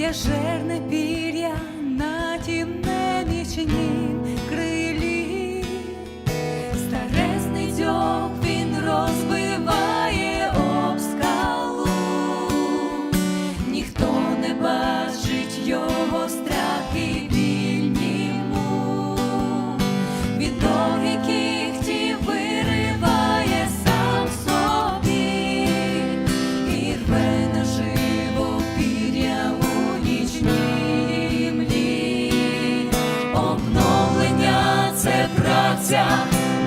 тяжерне пір'я на тім немічнім крилі. Праця,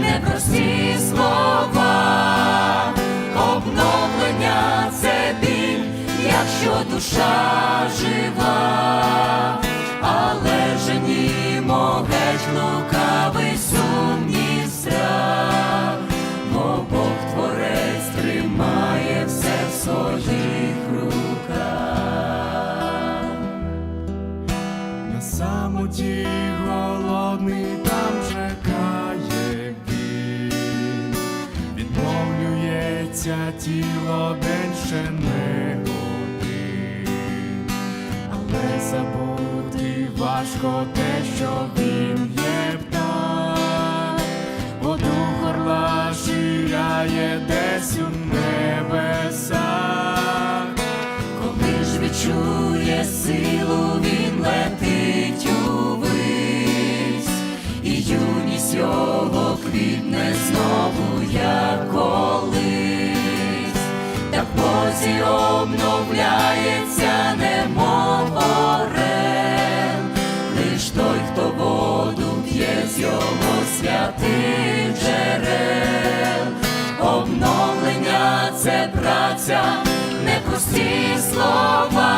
непрості слова, обновлення це біль, якщо душа жива, але женімо геть лукавий сумнів страх, бо Бог творець тримає все в своїх руках. На самоті голодний там чекає відновлюється тіло день не один, але забути важко те, що він є птах, бо дух ширяє десь у небесах. Коли ж відчує силу, він летить Бозі обновляється, немов орел, лиш той, хто воду п'є з його святих джерел, обновлення це праця, непрості слова,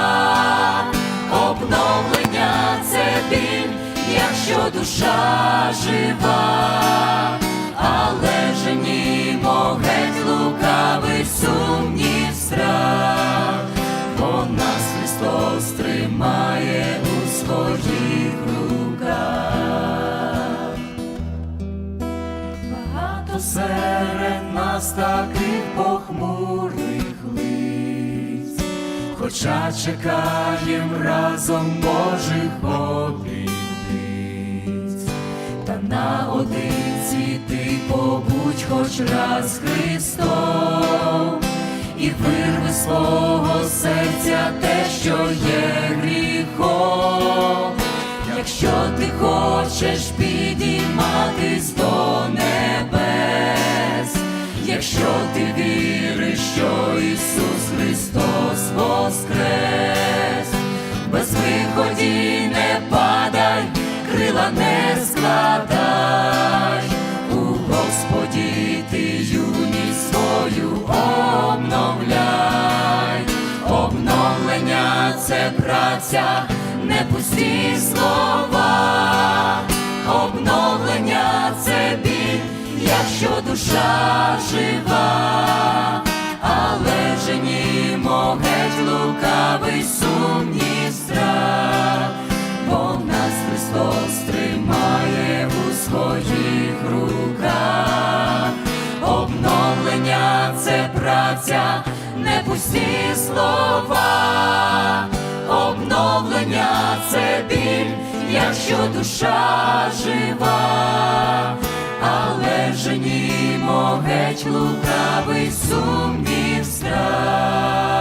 обновлення це біль, якщо душа жива, Христос тримає у своїх руках. Багато Серед нас таких похмурих лиць, хоча чекаєм разом Божих обітниць. Та наодинці ти побудь хоч раз і вирви свого серця те, що є гріхом. Якщо ти хочеш підійматись це не пусті слова, обновлення це біль, якщо душа жива, але женімо геть лукавий сумнів страх, бо нас Христос тримає у своїх руках, обновлення це праця, не пусті слова, якщо душа жива, але женімо геть лукавий сумнів страх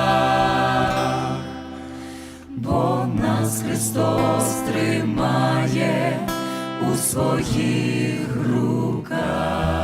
бо нас Христос тримає у своїх руках.